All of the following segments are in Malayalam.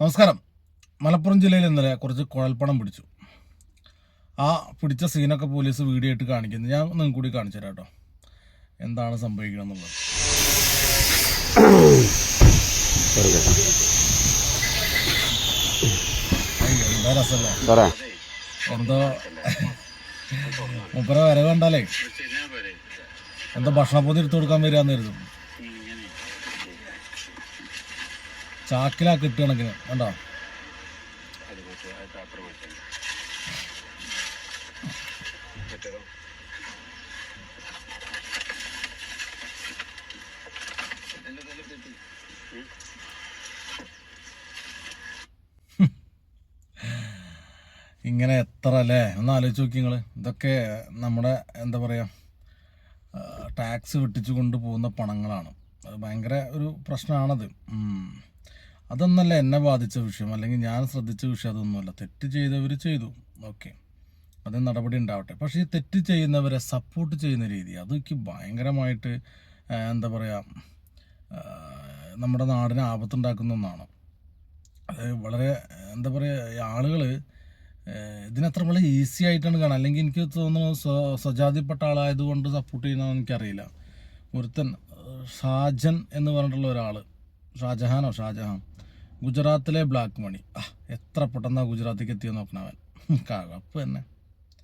നമസ്കാരം. മലപ്പുറം ജില്ലയിൽ ഇന്നലെ കുറച്ച് കുഴൽപ്പണം പിടിച്ചു. ആ പിടിച്ച സീനൊക്കെ പോലീസ് വീഡിയോ ആയിട്ട് കാണിക്കുന്നത് ഞാൻ നിങ്ങൾക്ക് കൂടി കാണിച്ചു തരാം കേട്ടോ. എന്താണ് സംഭവിക്കണം എന്നുള്ളത് എന്താ രസമല്ലേ? എന്തോ മുപ്പര വരവ് കണ്ടാലേ. എന്താ ഭക്ഷണപ്പൊതി എടുത്തു കൊടുക്കാൻ വരികയെന്ന് ചാക്കിലാ കിട്ടുകണക്കിന് കണ്ടോ? ഇങ്ങനെ എത്ര അല്ലേ? ഒന്ന് ആലോചിച്ച് നോക്കി നിങ്ങൾ ഇതൊക്കെ നമ്മുടെ എന്താ പറയുക ടാക്സ് വെട്ടിച്ചു കൊണ്ട് പോകുന്ന പണങ്ങളാണ്. അത് ഭയങ്കര ഒരു പ്രശ്നമാണത്. അതൊന്നല്ല എന്നെ ബാധിച്ച വിഷയം. അല്ലെങ്കിൽ ഞാൻ ശ്രദ്ധിച്ച വിഷയം അതൊന്നുമല്ല. തെറ്റ് ചെയ്തവർ ചെയ്തു. ഓക്കെ. അത് നടപടി ഉണ്ടാവട്ടെ. പക്ഷേ ഈ തെറ്റ് ചെയ്യുന്നവരെ സപ്പോർട്ട് ചെയ്യുന്ന രീതി അതൊക്കെ ഭയങ്കരമായിട്ട് എന്താ പറയുക നമ്മുടെ നാടിന് ആപത്തുണ്ടാക്കുന്ന ഒന്നാണ്. അത് വളരെ എന്താ പറയുക ആളുകൾ ഇതിനത്ര വളരെ ഈസി ആയിട്ടാണ് കാണുക. അല്ലെങ്കിൽ എനിക്ക് തോന്നുന്നു സ്വ- സ്വജാതിപ്പെട്ട ആളായതുകൊണ്ട് സപ്പോർട്ട് ചെയ്യുന്നതെന്ന് എനിക്കറിയില്ല. ഒരുത്തൻ സാജൻ എന്ന് പറഞ്ഞിട്ടുള്ള ഒരാൾ ഷാജഹാനോ? ഷാജഹാൻ. ഗുജറാത്തിലെ ബ്ലാക്ക് മണി. ആ എത്ര പെട്ടെന്നാ ഗുജറാത്തിലേക്ക് എത്തിയെന്ന് നോക്കണവൻ. കഴപ്പ് തന്നെ.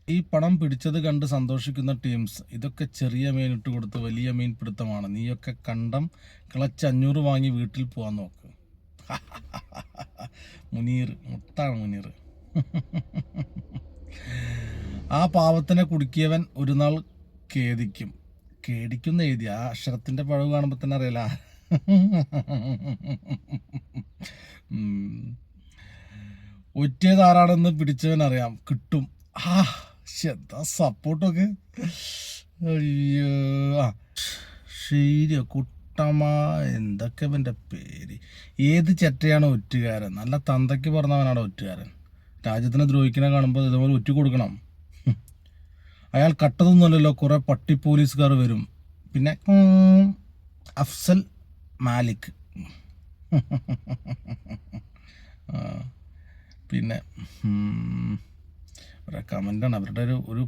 ഈ പണം പിടിച്ചത് കണ്ട് സന്തോഷിക്കുന്ന ടീംസ് ഇതൊക്കെ ചെറിയ മീൻ ഇട്ട് കൊടുത്ത് വലിയ മീൻ പിടുത്തമാണ്. നീയൊക്കെ കണ്ടം കിളച്ച് അഞ്ഞൂറ് വാങ്ങി വീട്ടിൽ പോകാൻ നോക്ക്. മുനീർ മുത്താണ് മുനീർ. ആ പാവത്തിനെ കുടുക്കിയവൻ ഒരു നാൾ ഖേദിക്കും. ഖേദിക്കുന്ന എഴുതി. ആ അക്ഷരത്തിന്റെ പഴവ് കാണുമ്പോൾ തന്നെ അറിയില്ല ഒറ്റിയത് ആരാണെന്ന് പിടിച്ചവനറിയാം കിട്ടും. ആ എന്താ സപ്പോർട്ടൊക്കെ അയ്യോ. ആ ശരിയോ കുട്ടമ്മ. എന്തൊക്കെ ഇവന്റെ പേര്? ഏത് ചെറ്റയാണ് ഒറ്റുകാരൻ? നല്ല തന്തയ്ക്ക് പറഞ്ഞവനാണ് ഒറ്റുകാരൻ. രാജ്യത്തിനെ ദ്രോഹിക്കണ കാണുമ്പോൾ ഇതുപോലെ ഒറ്റ കൊടുക്കണം. അയാൾ കട്ടതൊന്നുമല്ലല്ലോ കുറേ പട്ടി പോലീസുകാർ വരും. പിന്നെ അഫ്സൽ മാലിക്. പിന്നെ ഉം, അവരുടെ ഒരു ഒരു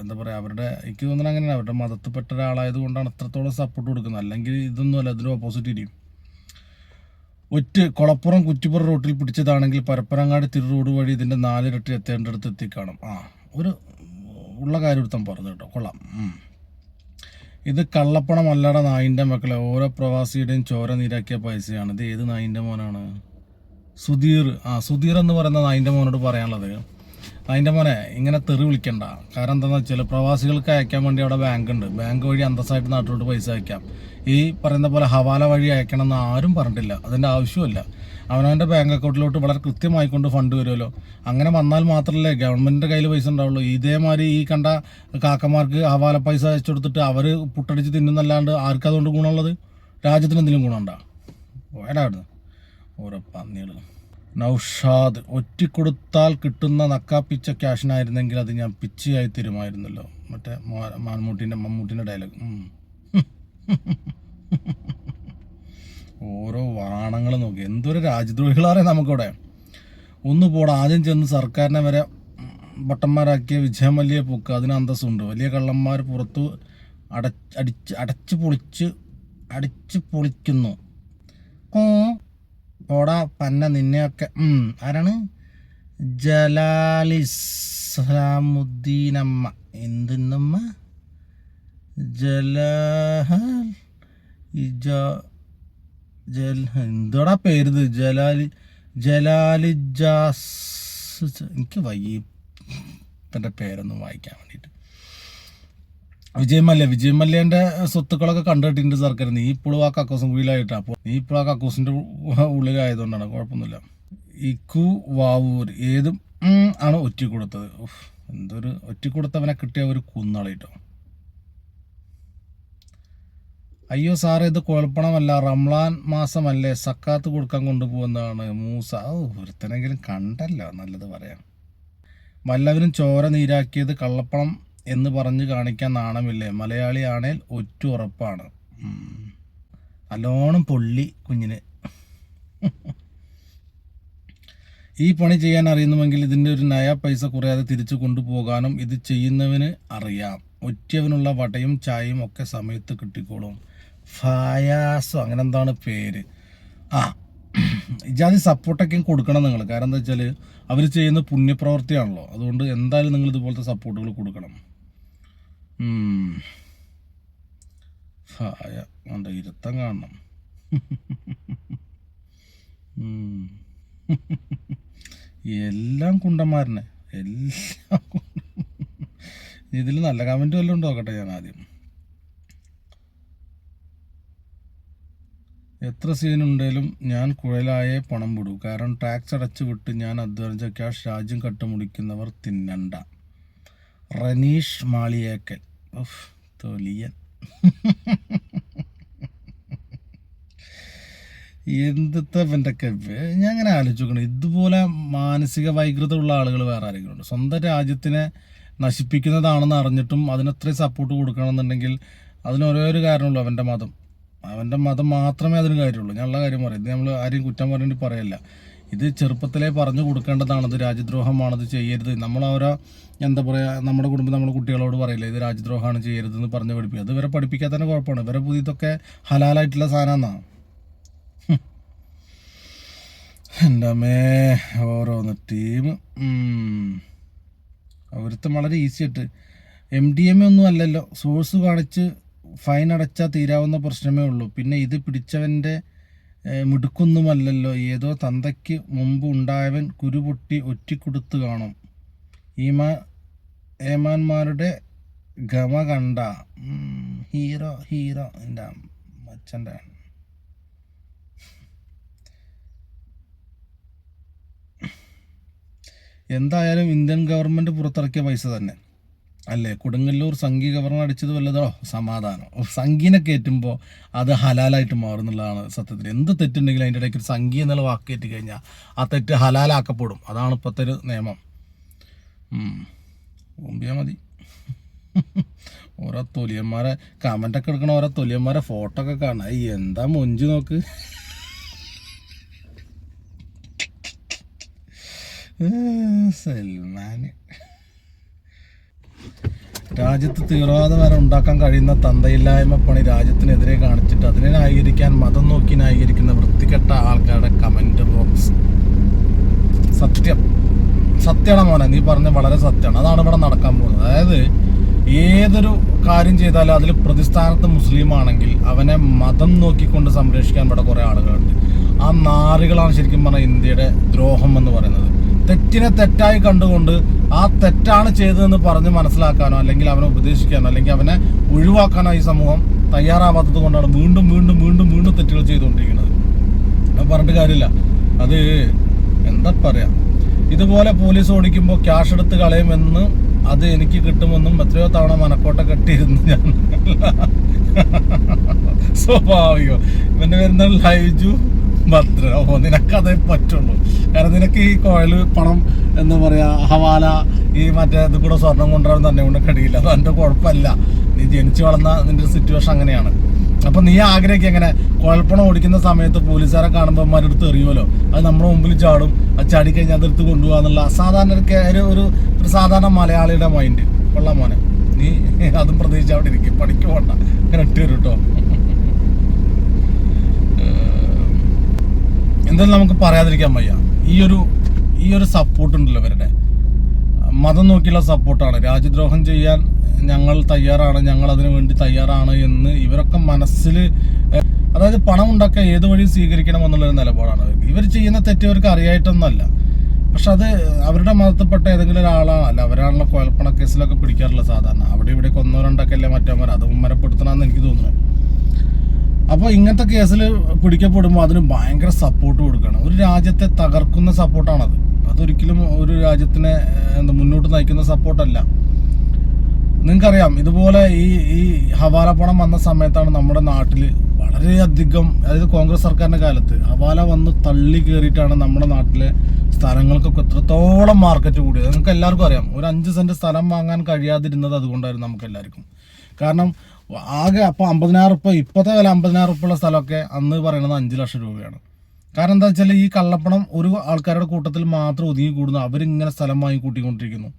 എന്താ പറയുക അവരുടെ എനിക്ക് തോന്നുന്നത് അങ്ങനെയാണ്. അവരുടെ മതത്തിൽപ്പെട്ട ഒരാളായത് കൊണ്ടാണ് അത്രത്തോളം സപ്പോർട്ട് കൊടുക്കുന്നത്. അല്ലെങ്കിൽ ഇതൊന്നുമല്ല ഇതിന് ഓപ്പോസിറ്റ് ഇരിക്കും ഒറ്റ കൊളപ്പുറം കുറ്റിപ്പുറം റോട്ടിൽ പിടിച്ചതാണെങ്കിൽ പരപ്പനങ്ങാടി തിരു റോഡ് വഴി ഇതിന്റെ നാലിരട്ടി എത്തേണ്ടടുത്ത് എത്തിക്കാണും. ആ ഒരു ഉള്ള കാര്യം എടുത്താൽ പറഞ്ഞു കേട്ടോ. കൊള്ളാം. ഇത് കള്ളപ്പണം അല്ലാടെ നായിന്റെ മക്കളെ. ഓരോ പ്രവാസിയുടെയും ചോര നീരാക്കിയ പൈസയാണ്. ഇത് ഏത് നായിന്റെ മോനാണ്? സുധീർ. ആ സുധീർ എന്ന് പറയുന്ന നായിന്റെ മോനോട് പറയാനുള്ളത്. നായിന്റെ മോനെ ഇങ്ങനെ തെറി വിളിക്കണ്ട. കാരണം എന്താണെന്ന് വെച്ചാൽ പ്രവാസികൾക്ക് അയക്കാൻ വേണ്ടി അവിടെ ബാങ്ക് ഉണ്ട്. ബാങ്ക് വഴി അന്തസ്സായിട്ട് നാട്ടിലോട്ട് പൈസ അയക്കാം. ഈ പറയുന്ന പോലെ ഹവാല വഴി അയക്കണം എന്ന് ആരും പറഞ്ഞിട്ടില്ല. അതിന്റെ ആവശ്യമില്ല അവനവന്റെ ബാങ്ക് അക്കൗണ്ടിലോട്ട് വളരെ കൃത്യമായിക്കൊണ്ട് ഫണ്ട് വരുമല്ലോ. അങ്ങനെ വന്നാൽ മാത്രമല്ലേ ഗവൺമെന്റിന്റെ കയ്യിൽ പൈസ ഉണ്ടാവുള്ളൂ. ഇതേമാതിരി ഈ കണ്ട കാക്കമാർക്ക് ഹവാല പൈസ അയച്ചു കൊടുത്തിട്ട് അവർ പുട്ടടിച്ച് തിന്നുന്നല്ലാണ്ട് ആർക്കതുകൊണ്ട് ഗുണമുള്ളത്? രാജ്യത്തിന് എന്തെങ്കിലും ഗുണമുണ്ടോ? പോയടാവിടുന്ന് ഓരോ പന്നികൾ നൗഷാദ് ഒറ്റിക്കൊടുത്താൽ കിട്ടുന്ന നക്കാപ്പിച്ച ക്യാഷിനായിരുന്നെങ്കിൽ അത് ഞാൻ പിച്ചയായി തരുമായിരുന്നല്ലോ. മറ്റേ മാൻമൂട്ടിന്റെ മമ്മൂട്ടിന്റെ ഡയലോഗ് ഓരോ വാണങ്ങൾ നോക്കി. എന്തൊരു രാജ്യദ്രോഹികളാറെ നമുക്കിവിടെ. ഒന്ന് പോടാ ആദ്യം ചെന്ന് സർക്കാരിനെ വരെ ഭട്ടന്മാരാക്കിയ വിജയം വലിയ പൊക്ക്. അതിന് അന്തസ്സുണ്ട്. വലിയ കള്ളന്മാർ പുറത്തു അടച്ച് അടിച്ച് അടച്ച് പൊളിച്ച് അടിച്ച് പൊളിക്കുന്നു. പോടാ പന്ന നിന്നെയൊക്കെ. ആരാണ്? ജലാലിസ്ലാമുദ്ദീനമ്മ എന്തിന്നമ്മ? ജലഹൽ ഇജ ജൽ എന്തോടാ പേരുത്? ജലാലി ജലാലിജാസ്. എനിക്ക് വയ്യ. തന്റെ പേരൊന്നും വായിക്കാൻ വേണ്ടിയിട്ട്. വിജയ് മല്യ വിജയ് മല്യന്റെ സ്വത്തുക്കളൊക്കെ കണ്ടിട്ടുണ്ട് സർക്കാർ നീ ഇപ്പോഴും ആ കക്കൂസും കുയിലായിട്ട് അപ്പോൾ നീ ഇപ്പോഴും ആ കക്കൂസിന്റെ ഉള്ളിലായതുകൊണ്ടാണ്. കുഴപ്പമൊന്നുമില്ല. ഇക്കു വാവൂർ ഏതും ആണ് ഒറ്റ കൊടുത്തത് എന്തൊരു ഒറ്റ കൊടുത്തവനെ കിട്ടിയ ഒരു കുന്നളിട്ടോ. അയ്യോ സാർ ഇത് കുഴപ്പണമല്ല റംലാൻ മാസമല്ലേ സക്കാത്ത് കൊടുക്കാൻ കൊണ്ടുപോകുന്നതാണ് മൂസ. ഓ ഒരുത്തനെങ്കിലും കണ്ടല്ലോ. നല്ലത് പറയാം. വല്ലവരും ചോര നീരാക്കിയത് കള്ളപ്പണം എന്ന് പറഞ്ഞ് കാണിക്കാൻ നാണമില്ലേ? മലയാളിയാണേൽ ഒറ്റ ഉറപ്പാണ്. നല്ലോണം പൊള്ളി കുഞ്ഞിന്. ഈ പണി ചെയ്യാൻ അറിയുന്നുവെങ്കിൽ ഇതിന്റെ ഒരു നയ പൈസ കുറയാതെ തിരിച്ചു കൊണ്ടുപോകാനും ഇത് ചെയ്യുന്നവന് അറിയാം. ഒറ്റവനുള്ള വടയും ചായയും ഒക്കെ സമയത്ത് കിട്ടിക്കോളും. ഫയാസോ അങ്ങനെ എന്താണ് പേര്? ആ ഇജാതി സപ്പോർട്ടൊക്കെ കൊടുക്കണം നിങ്ങൾ. കാരണം എന്താ വെച്ചാൽ അവർ ചെയ്യുന്ന പുണ്യപ്രവർത്തിയാണല്ലോ. അതുകൊണ്ട് എന്തായാലും നിങ്ങൾ ഇതുപോലത്തെ സപ്പോർട്ടുകൾ കൊടുക്കണം. ഉം. എന്റെ ഇരുത്തം കാണണം. എല്ലാം കുണ്ടന്മാരനെ. എല്ലാം ഇതിൽ നല്ല കമന്റ് വല്ലതും നോക്കട്ടെ ഞാൻ ആദ്യം. എത്ര സീൻ ഉണ്ടെങ്കിലും ഞാൻ കുഴലായേ പണം വിടൂ. കാരണം ടാക്സ് അടച്ചു വിട്ട് ഞാൻ അധ്വാനിച്ച ക്യാഷ് രാജ്യം കട്ടുമുടിക്കുന്നവർ തിന്നണ്ട. റനീഷ് മാളിയേക്കൽ. ഉഫ്, തൊലിയൻ. എന്തിത്തെ ഇവന്റെയൊക്കെ ഞാൻ അങ്ങനെ ആലോചിച്ച് നോക്കണം. ഇതുപോലെ മാനസിക വൈകൃതമുള്ള ആളുകൾ വേറെ ആരെങ്കിലും ഉണ്ട്? സ്വന്തം രാജ്യത്തിനെ നശിപ്പിക്കുന്നതാണെന്ന് അറിഞ്ഞിട്ടും അതിനത്രയും സപ്പോർട്ട് കൊടുക്കണമെന്നുണ്ടെങ്കിൽ അതിന് ഒരു കാരണമുള്ളൂ അവന്റെ മതം. അവന്റെ മതം മാത്രമേ അതിന് കാര്യമുള്ളൂ. ഞാനുള്ള കാര്യം പറയാം. നമ്മൾ ആരെയും കുറ്റം പറഞ്ഞിട്ട് പറയല്ല. ഇത് ചെറുപ്പത്തിലേ പറഞ്ഞു കൊടുക്കേണ്ടതാണ് ഇത് രാജ്യദ്രോഹമാണ് ഇത് ചെയ്യരുത്. നമ്മൾ അവരെ എന്താ പറയുക നമ്മുടെ കുടുംബം നമ്മുടെ കുട്ടികളോട് പറയില്ല ഇത് രാജ്യദ്രോഹമാണ് ചെയ്യരുത് എന്ന് പറഞ്ഞ് പഠിപ്പിക്കുക. അത് ഇവരെ പഠിപ്പിക്കാൻ തന്നെ കുഴപ്പമാണ്. ഇവരെ പുതിയ ഇതൊക്കെ ഹലാലായിട്ടുള്ള സാധനമാണ് എന്റെ അമ്മേ ഓരോന്ന് ടീം. ഒരുത്തം വളരെ ഈസി ആയിട്ട്. എം ഡി എം ഒന്നും അല്ലല്ലോ. സോഴ്സ് കാണിച്ച് ഫൈൻ അടച്ചാൽ തീരാവുന്ന പ്രശ്നമേ ഉള്ളൂ. പിന്നെ ഇത് പിടിച്ചവന്റെ മിടുക്കൊന്നുമല്ലല്ലോ. ഏതോ തന്തയ്ക്ക് മുമ്പ് ഉണ്ടായവൻ കുരുപൊട്ടി ഒറ്റിക്കൊടുത്തു കാണും. ഈമാ ഏമാന്മാരുടെ ഗമ കണ്ട ഹീറോ ഹീറോ എന്റെ അച്ഛന്റെ എന്തായാലും ഇന്ത്യൻ ഗവൺമെന്റ് പുറത്തിറക്കിയ പൈസ തന്നെ. അല്ലേ? കൊടുങ്ങല്ലൂർ സംഘി ഗവർണർ അടിച്ചത് വല്ലതോ? സമാധാനം. സംഘീനെ കയറ്റുമ്പോൾ അത് ഹലാലായിട്ട് മാറുന്നുള്ളതാണ് സത്യത്തിൽ. എന്ത് തെറ്റുണ്ടെങ്കിലും അതിന്റെ ഇടയ്ക്ക് ഒരു സംഘി എന്നുള്ള വാക്ക് കയറ്റി കഴിഞ്ഞാൽ ആ തെറ്റ് ഹലാലാക്കപ്പെടും. അതാണ് ഇപ്പോഴത്തെ ഒരു നിയമം. ഓമ്പിയാൽ മതി. ഓരോ തൊലിയന്മാരെ കമന്റൊക്കെ എടുക്കണ ഓരോ തൊലിയന്മാരെ ഫോട്ടോ ഒക്കെ കാണാം. എന്താ മൊഞ്ച് നോക്ക്. ഏ, സൽമാന്. രാജ്യത്ത് തീവ്രവാദം വരെ ഉണ്ടാക്കാൻ കഴിയുന്ന തന്തയില്ലായ്മ പണി രാജ്യത്തിനെതിരെ കാണിച്ചിട്ട് അതിനെ ന്യായീകരിക്കാൻ മതം നോക്കി ന്യായീകരിക്കുന്ന വൃത്തികെട്ട ആൾക്കാരുടെ കമന്റ് ബോക്സ് സത്യം. സത്യമാണ് മോനെ നീ പറഞ്ഞ വളരെ സത്യമാണ്. അതാണ് ഇവിടെ നടക്കാൻ പോകുന്നത്. അതായത് ഏതൊരു കാര്യം ചെയ്താലും അതിൽ പ്രതിസ്ഥാനത്ത് മുസ്ലിം ആണെങ്കിൽ അവനെ മതം നോക്കിക്കൊണ്ട് സംരക്ഷിക്കാൻ ഇവിടെ കുറേ ആളുകളുണ്ട്. ആ നാറികളാണ് ശരിക്കും പറഞ്ഞാൽ ഇന്ത്യയുടെ ദ്രോഹം എന്ന് പറയുന്നത്. തെറ്റിനെ തെറ്റായി കണ്ടുകൊണ്ട് ആ തെറ്റാണ് ചെയ്തതെന്ന് പറഞ്ഞ് മനസ്സിലാക്കാനോ അല്ലെങ്കിൽ അവനെ ഉപദേശിക്കാനോ അല്ലെങ്കിൽ അവനെ ഒഴിവാക്കാനോ ഈ സമൂഹം തയ്യാറാവാത്തത് കൊണ്ടാണ് വീണ്ടും വീണ്ടും വീണ്ടും വീണ്ടും തെറ്റുകൾ ചെയ്തുകൊണ്ടിരിക്കുന്നത്. ഞാൻ പറഞ്ഞിട്ട് കാര്യമില്ല. അത് എന്താ പറയാ? ഇതുപോലെ പോലീസ് ഓടിക്കുമ്പോൾ ക്യാഷ് എടുത്ത് കളയുമെന്ന് അത് എനിക്ക് കിട്ടുമെന്നും എത്രയോ തവണ മനക്കോട്ട കെട്ടിയിരുന്നു ഞാൻ. സ്വാഭാവികം. ഇവന്റെ വരുന്ന ലൈജു. ഭദ്ര ഓ നിനക്കതേ പറ്റുള്ളൂ. കാരണം നിനക്ക് ഈ കോയിൽ പണം എന്താ പറയാ ഹവാല ഈ മറ്റേ ഇത് കൂടെ സ്വർണം കൊണ്ടുവരാൻ തന്നെ കൊണ്ട് കഴിയില്ല അത് എന്റെ കുഴപ്പമില്ല. നീ ജനിച്ചു വളർന്ന നിന്റെ സിറ്റുവേഷൻ അങ്ങനെയാണ്. അപ്പൊ നീ ആഗ്രഹിക്കുക എങ്ങനെ? കുഴൽപ്പണം ഓടിക്കുന്ന സമയത്ത് പോലീസുകാരെ കാണുമ്പോൾ അമ്മമാരെടുത്ത് എറിയുമല്ലോ. അത് നമ്മുടെ മുമ്പിൽ ചാടും. അത് ചാടി കഴിഞ്ഞാൽ അതെടുത്ത് കൊണ്ടുപോകാന്നുള്ള അസാധാരണ ഒരു ഒരു സാധാരണ മലയാളിയുടെ മൈൻഡ് കൊള്ളാം മോനെ. നീ അതും പ്രതീക്ഷിച്ച് അവിടെ ഇരിക്കും. പണിക്ക് പോണ്ട. അങ്ങനെ വരും കേട്ടോ എന്തായാലും നമുക്ക് പറയാതിരിക്കാൻ വയ്യ. ഈ ഒരു ഈ ഒരു സപ്പോർട്ട് ഉണ്ടല്ലോ ഇവരുടെ. മതം നോക്കിയുള്ള സപ്പോർട്ടാണ് രാജ്യദ്രോഹം ചെയ്യാൻ ഞങ്ങൾ തയ്യാറാണ് ഞങ്ങൾ അതിനു വേണ്ടി തയ്യാറാണ് എന്ന് ഇവരൊക്കെ മനസ്സിൽ അതായത് പണം ഉണ്ടാക്കാൻ ഏത് വഴി സ്വീകരിക്കണം എന്നുള്ളൊരു നിലപാടാണ് ഇവർ ചെയ്യുന്ന തെറ്റ് ഇവർക്ക് അറിയായിട്ടൊന്നുമല്ല പക്ഷെ അത് അവരുടെ മതത്തിൽപ്പെട്ട ഏതെങ്കിലും ഒരാളാണ്. അല്ല അവരാണല്ലോ കുഴൽപ്പണ കേസിലൊക്കെ പിടിക്കാറുള്ള സാധാരണ. അവിടെ ഇവിടെ ഒന്നോ രണ്ടൊക്കെ അല്ലേ മറ്റവന്മാർ? അത് ഉമ്മരപ്പെടുത്തണമെന്ന് എനിക്ക് തോന്നുന്നു. അപ്പോൾ ഇങ്ങനത്തെ കേസിൽ പിടിക്കപ്പെടുമ്പോൾ അതിന് ഭയങ്കര സപ്പോർട്ട് കൊടുക്കണം. ഒരു രാജ്യത്തെ തകർക്കുന്ന സപ്പോർട്ടാണത് അതൊരിക്കലും ഒരു രാജ്യത്തിനെ എന്താ മുന്നോട്ട് നയിക്കുന്ന സപ്പോർട്ടല്ല നിങ്ങൾക്കറിയാം ഇതുപോലെ ഈ ഈ ഹവാല പണം വന്ന സമയത്താണ് നമ്മുടെ നാട്ടിൽ വളരെയധികം അതായത് കോൺഗ്രസ് സർക്കാരിന്റെ കാലത്ത് ഹവാല വന്ന് തള്ളി കയറിയിട്ടാണ് നമ്മുടെ നാട്ടിലെ സ്ഥലങ്ങൾക്കൊക്കെ എത്രത്തോളം മാർക്കറ്റ് കൂടിയത്. നിങ്ങൾക്ക് എല്ലാവർക്കും അറിയാം ഒരു അഞ്ച് സെന്റ് സ്ഥലം വാങ്ങാൻ കഴിയാതിരുന്നത് അതുകൊണ്ടായിരുന്നു നമുക്ക് എല്ലാവർക്കും കാരണം ആകെ അപ്പോൾ അമ്പതിനായിരം റുപ്യ ഇപ്പോഴത്തെ വില അമ്പതിനായിരം ഉള്ള സ്ഥലമൊക്കെ അന്ന് പറയുന്നത് അഞ്ച് ലക്ഷം രൂപയാണ്. കാരണം എന്താ വെച്ചാൽ ഈ കള്ളപ്പണം ഒരു ആൾക്കാരുടെ കൂട്ടത്തിൽ മാത്രം ഒതുങ്ങി കൂടുന്നു. അവരിങ്ങനെ സ്ഥലം വാങ്ങി കൂട്ടിക്കൊണ്ടിരിക്കുന്നു.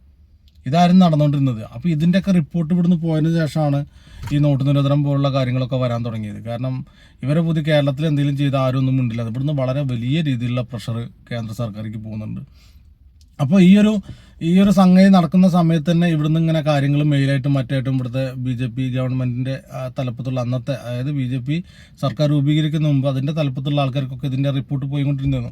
ഇതായിരുന്നു നടന്നുകൊണ്ടിരുന്നത്. അപ്പോൾ ഇതിന്റെയൊക്കെ റിപ്പോർട്ട് ഇവിടുന്ന് പോയതിനു ശേഷമാണ് ഈ നോട്ട് നിരോധനം പോലുള്ള കാര്യങ്ങളൊക്കെ വരാൻ തുടങ്ങിയത്. കാരണം ഇവരെ പുതിയ കേരളത്തിൽ എന്തെങ്കിലും ചെയ്ത് ആരും ഒന്നും മിണ്ടില്ല. ഇവിടുന്ന് വളരെ വലിയ രീതിയിലുള്ള പ്രഷർ കേന്ദ്ര സർക്കാരിക്ക് പോകുന്നുണ്ട്. അപ്പോൾ ഈ ഒരു ഈ ഒരു സംഗതി നടക്കുന്ന സമയത്ത് തന്നെ ഇവിടുന്ന് ഇങ്ങനെ കാര്യങ്ങൾ മെയിലായിട്ടും മറ്റായിട്ടും ഇവിടുത്തെ ബി ജെ പി ഗവൺമെന്റിന്റെ തലപ്പത്തുള്ള അന്നത്തെ അതായത് ബി ജെ പി സർക്കാർ രൂപീകരിക്കുന്ന മുമ്പ് അതിന്റെ തലപ്പത്തുള്ള ആൾക്കാർക്കൊക്കെ ഇതിന്റെ റിപ്പോർട്ട് പോയിക്കൊണ്ടിരുന്നു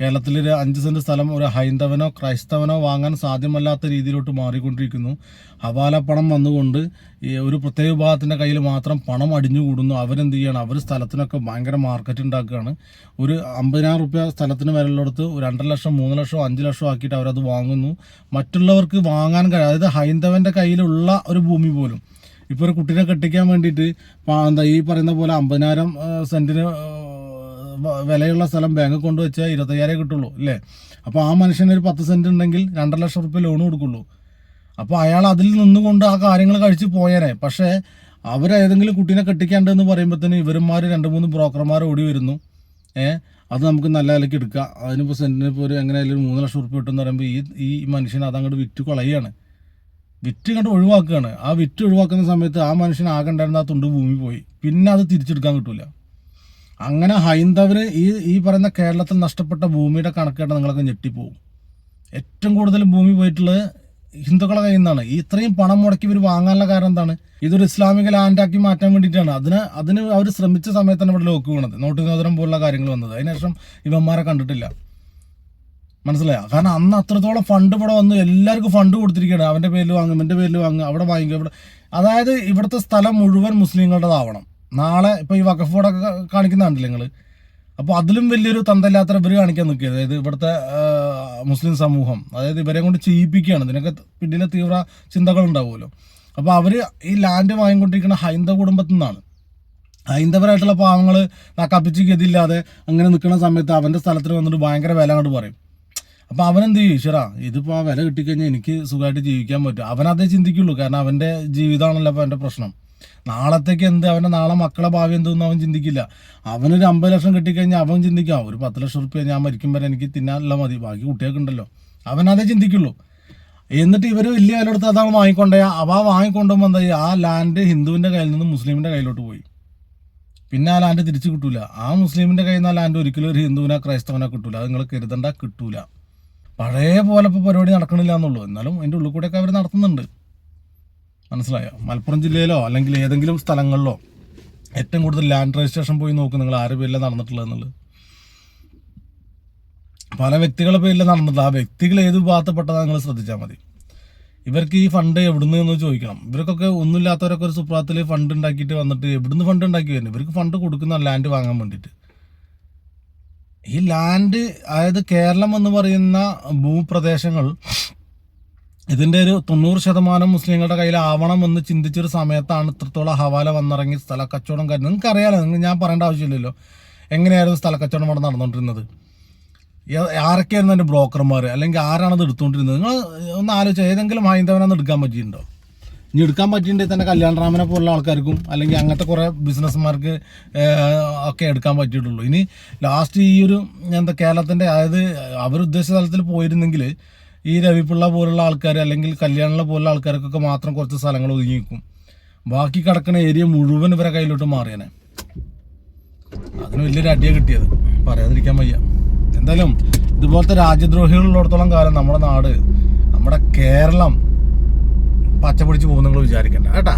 കേരളത്തിൽ ഒരു അഞ്ച് സെന്റ് സ്ഥലം ഒരു ഹൈന്ദവനോ ക്രൈസ്തവനോ വാങ്ങാൻ സാധ്യമല്ലാത്ത രീതിയിലോട്ട് മാറിക്കൊണ്ടിരിക്കുന്നു. ഹവാല പണം വന്നുകൊണ്ട് ഈ ഒരു പ്രത്യേക വിഭാഗത്തിന്റെ കയ്യിൽ മാത്രം പണം അടിഞ്ഞുകൂടുന്നു. അവരെന്ത് ചെയ്യണം? അവർ സ്ഥലത്തിനൊക്കെ ഭയങ്കര മാർക്കറ്റ് ഉണ്ടാക്കുകയാണ്. ഒരു അമ്പതിനായിരം റുപ്യ സ്ഥലത്തിന് ഒരു രണ്ടര ലക്ഷം മൂന്ന് ലക്ഷം അഞ്ച് ലക്ഷം ആക്കിയിട്ട് അവരത് വാങ്ങുന്നു. മറ്റുള്ളവർക്ക് വാങ്ങാൻ കഴിയും അതായത് ഹൈന്ദവന്റെ കയ്യിലുള്ള ഒരു ഭൂമി പോലും. ഇപ്പോൾ ഒരു കുട്ടീനെ കെട്ടിക്കാൻ വേണ്ടിയിട്ട് എന്താ ഈ പറയുന്ന പോലെ അമ്പതിനായിരം വ- വിലയുള്ള സ്ഥലം ബാങ്കിൽ കൊണ്ടുവച്ചാൽ ഇരുപത്തയ്യായിരം കിട്ടുള്ളൂ അല്ലേ അപ്പോൾ ആ മനുഷ്യന് ഒരു പത്ത് സെന്റ് ഉണ്ടെങ്കിൽ രണ്ടര ലക്ഷം റുപ്യ ലോൺ കൊടുക്കുള്ളൂ. അപ്പോൾ അയാൾ അതിൽ നിന്നുകൊണ്ട് ആ കാര്യങ്ങൾ കഴിച്ച് പോയേനെ. പക്ഷേ അവരേതെങ്കിലും കുട്ടീനെ കെട്ടിക്കാണ്ട് എന്ന് പറയുമ്പോഴത്തേന് ഇവരന്മാർ രണ്ട് മൂന്ന് ബ്രോക്കർമാർ ഓടി വരുന്നു. ഏ അത് നമുക്ക് നല്ല വിലയ്ക്ക് എടുക്കാം. അതിനിപ്പോൾ സെന്റിന് ഇപ്പോൾ ഒരു എങ്ങനെയായാലും മൂന്ന് ലക്ഷം റുപ്യ കിട്ടുമെന്ന് പറയുമ്പോൾ ഈ ഈ മനുഷ്യൻ അതങ്ങോട്ട് വിറ്റ് കളയുകയാണ്. വിറ്റ് കണ്ട് ഒഴിവാക്കുകയാണ്. ആ വിറ്റ് ഒഴിവാക്കുന്ന സമയത്ത് ആ മനുഷ്യൻ ആകെ ഉണ്ടായിരുന്ന ആ തുണ്ട് ഭൂമി പോയി. പിന്നെ അത് തിരിച്ചെടുക്കാൻ കിട്ടൂല. അങ്ങനെ ഹൈന്ദവര് ഈ ഈ പറയുന്ന കേരളത്തിൽ നഷ്ടപ്പെട്ട ഭൂമിയുടെ കണക്കേട്ട് നിങ്ങളൊക്കെ ഞെട്ടിപ്പോവും. ഏറ്റവും കൂടുതൽ ഭൂമി പോയിട്ടുള്ളത് ഹിന്ദുക്കളെ കയ്യിൽ നിന്നാണ്. ഇത്രയും പണം മുടക്കി ഇവർ വാങ്ങാനുള്ള കാരണം എന്താണ്? ഇതൊരു ഇസ്ലാമിക ലാൻഡാക്കി മാറ്റാൻ വേണ്ടിയിട്ടാണ്. അതിന് അതിന് അവർ ശ്രമിച്ച സമയത്താണ് ഇവിടെ ലോക്ക് വീണത്. നോട്ട് നിരോധനം പോലുള്ള കാര്യങ്ങൾ വന്നത്. അതിനുശേഷം ഇവന്മാരെ കണ്ടിട്ടില്ല. മനസ്സിലായോ? കാരണം അന്ന് അത്രത്തോളം ഫണ്ട് ഇവിടെ വന്നു. എല്ലാവർക്കും ഫണ്ട് കൊടുത്തിരിക്കുകയാണ്. അവന്റെ പേരിൽ വാങ്ങും എന്റെ പേരിൽ വാങ്ങും അവിടെ വാങ്ങിക്കും ഇവിടെ. അതായത് ഇവിടുത്തെ സ്ഥലം മുഴുവൻ മുസ്ലിങ്ങളുടേതാവണം. നാളെ ഇപ്പൊ ഈ വഖഫ് ബോർഡൊക്കെ കാണിക്കുന്നുണ്ടല്ലോ നിങ്ങൾ അപ്പോൾ അതിലും വലിയൊരു തന്തല്ലാത്ത ഇവർ കാണിക്കാൻ നിൽക്കുക അതായത് ഇവിടുത്തെ മുസ്ലിം സമൂഹം. അതായത് ഇവരെ കൊണ്ട് ചെയ്യിപ്പിക്കുകയാണ്. ഇതിനൊക്കെ പിന്നിലെ തീവ്ര ചിന്തകൾ ഉണ്ടാവുമല്ലോ. അപ്പോൾ അവർ ഈ ലാൻഡ് വാങ്ങിക്കൊണ്ടിരിക്കുന്ന ഹൈന്ദവ കുടുംബത്തിൽ നിന്നാണ്. ഹൈന്ദവരായിട്ടുള്ള പാവങ്ങൾ കപ്പിച്ച് ഗതിയില്ലാതെ അങ്ങനെ നിൽക്കുന്ന സമയത്ത് അവന്റെ സ്ഥലത്തിൽ വന്നിട്ട് ഭയങ്കര വില അങ്ങോട്ട് പറയും. അപ്പോൾ അവനെന്ത് ചെയ്യും? ഈശ്വരാ ഇതിപ്പോൾ ആ വില കിട്ടിക്കഴിഞ്ഞാൽ എനിക്ക് സുഖമായിട്ട് ജീവിക്കാൻ പറ്റും. അവനതേ ചിന്തിക്കുള്ളൂ. കാരണം അവന്റെ ജീവിതമാണല്ലോ അപ്പോൾ അവന്റെ പ്രശ്നം. നാളത്തേക്ക് എന്ത്? അവന്റെ നാളെ മക്കളെ ഭാവി എന്തെന്ന് അവൻ ചിന്തിക്കില്ല. അവനൊരു അമ്പത് ലക്ഷം കിട്ടിക്കഴിഞ്ഞാൽ അവൻ ചിന്തിക്കാം ഒരു പത്ത് ലക്ഷം റുപ്യ ഞാൻ മരിക്കും വരെ എനിക്ക് തിന്നാനുള്ള മതി ബാക്കി കുട്ടികൾക്ക് ഉണ്ടല്ലോ. അവനതേ ചിന്തിക്കുള്ളൂ. എന്നിട്ട് ഇവർ വലിയ വില എടുത്ത് അതാണ് വാങ്ങിക്കൊണ്ടേ അവ വാങ്ങിക്കൊണ്ടുമ്പോൾ എന്താ ആ ലാൻഡ് ഹിന്ദുവിന്റെ കയ്യിൽ നിന്ന് മുസ്ലിമിന്റെ കയ്യിലോട്ട് പോയി. പിന്നെ ആ ലാൻഡ് തിരിച്ചു കിട്ടൂല. ആ മുസ്ലിമിന്റെ കയ്യിൽ നിന്ന് ആ ലാൻഡ് ഒരിക്കലും ഒരു ഹിന്ദുവിനോ ക്രൈസ്തവനോ കിട്ടൂല. അത് നിങ്ങൾ കരുതണ്ട കിട്ടൂല. പഴയ പോലെ ഇപ്പോൾ പരിപാടി നടക്കണില്ല എന്നുള്ളൂ. എന്നാലും അതിന്റെ ഉള്ളിൽ കൂടെയൊക്കെ അവർ നടത്തുന്നുണ്ട്. മനസ്സിലായോ? മലപ്പുറം ജില്ലയിലോ അല്ലെങ്കിൽ ഏതെങ്കിലും സ്ഥലങ്ങളിലോ ഏറ്റവും കൂടുതൽ ലാൻഡ് രജിസ്ട്രേഷൻ പോയി നോക്കും നിങ്ങൾ ആരുടെ പേരിലാണ് നടന്നിട്ടുള്ളത് എന്നുള്ളത്. പല വ്യക്തികളുടെ പേരിൽ നടന്നത്. ആ വ്യക്തികൾ ഏത് വിഭാഗത്തിൽപ്പെട്ടതാ നിങ്ങൾ ശ്രദ്ധിച്ചാൽ മതി. ഇവർക്ക് ഈ ഫണ്ട് എവിടുന്ന് എന്ന് ചോദിക്കണം. ഇവർക്കൊക്കെ ഒന്നുമില്ലാത്തവരൊക്കെ ഒരു സുപ്രാത്തിൽ ഫണ്ട് ഉണ്ടാക്കിയിട്ട് വന്നിട്ട് എവിടുന്ന് ഫണ്ട് ഉണ്ടാക്കി വരുന്നത് ഇവർക്ക് ഫണ്ട് കൊടുക്കുന്ന ലാൻഡ് വാങ്ങാൻ വേണ്ടിയിട്ട്. ഈ ലാൻഡ് അതായത് കേരളം എന്ന് പറയുന്ന ഭൂപ്രദേശങ്ങൾ ഇതിന്റെ ഒരു തൊണ്ണൂറ് ശതമാനം മുസ്ലിങ്ങളുടെ കയ്യിലാവണം എന്ന് ചിന്തിച്ചൊരു സമയത്താണ് ഇത്രത്തോളം ഹവാല വന്നിറങ്ങി സ്ഥല കച്ചവടം കാര്യം നിങ്ങൾക്ക് അറിയാലോ നിങ്ങൾ ഞാൻ പറയേണ്ട ആവശ്യമില്ലല്ലോ. എങ്ങനെയായിരുന്നു സ്ഥല കച്ചവടം ഇവിടെ നടന്നുകൊണ്ടിരുന്നത്? ആരൊക്കെയായിരുന്നു അതിന്റെ ബ്രോക്കർമാർ അല്ലെങ്കിൽ ആരാണത് എടുത്തുകൊണ്ടിരുന്നത്? നിങ്ങൾ ഒന്ന് ആലോചിച്ച് ഏതെങ്കിലും ഹൈന്ദവനെന്ന് എടുക്കാൻ പറ്റിയിട്ടുണ്ടോ? ഇനി എടുക്കാൻ പറ്റിയിട്ടുണ്ടെങ്കിൽ തന്നെ കല്യാണറാമനെ പോലുള്ള ആൾക്കാർക്കും അല്ലെങ്കിൽ അങ്ങനത്തെ കുറേ ബിസിനസ്സുമാർക്ക് ഒക്കെ എടുക്കാൻ പറ്റിയിട്ടുള്ളൂ. ഇനി ലാസ്റ്റ് ഈ ഒരു എന്താ കേരളത്തിന്റെ അതായത് അവരുദ്ദേശ തലത്തിൽ പോയിരുന്നെങ്കിൽ ഈ രവിപിള്ള പോലുള്ള ആൾക്കാർ അല്ലെങ്കിൽ കല്യാണുള്ള പോലുള്ള ആൾക്കാർക്കൊക്കെ മാത്രം കുറച്ച് സ്ഥലങ്ങൾ ഒതുങ്ങി നിൽക്കും. ബാക്കി കിടക്കുന്ന ഏരിയ മുഴുവൻ ഇവരെ കയ്യിലോട്ട് മാറിയനെ. അതിന് വലിയൊരു അടിയ കിട്ടിയത്. പറയാതിരിക്കാൻ വയ്യ. എന്തായാലും ഇതുപോലത്തെ രാജ്യദ്രോഹികളുള്ളിടത്തോളം കാലം നമ്മുടെ നാട് നമ്മുടെ കേരളം പച്ച പിടിച്ച് നിങ്ങൾ വിചാരിക്കണ്ട. കേട്ടാ?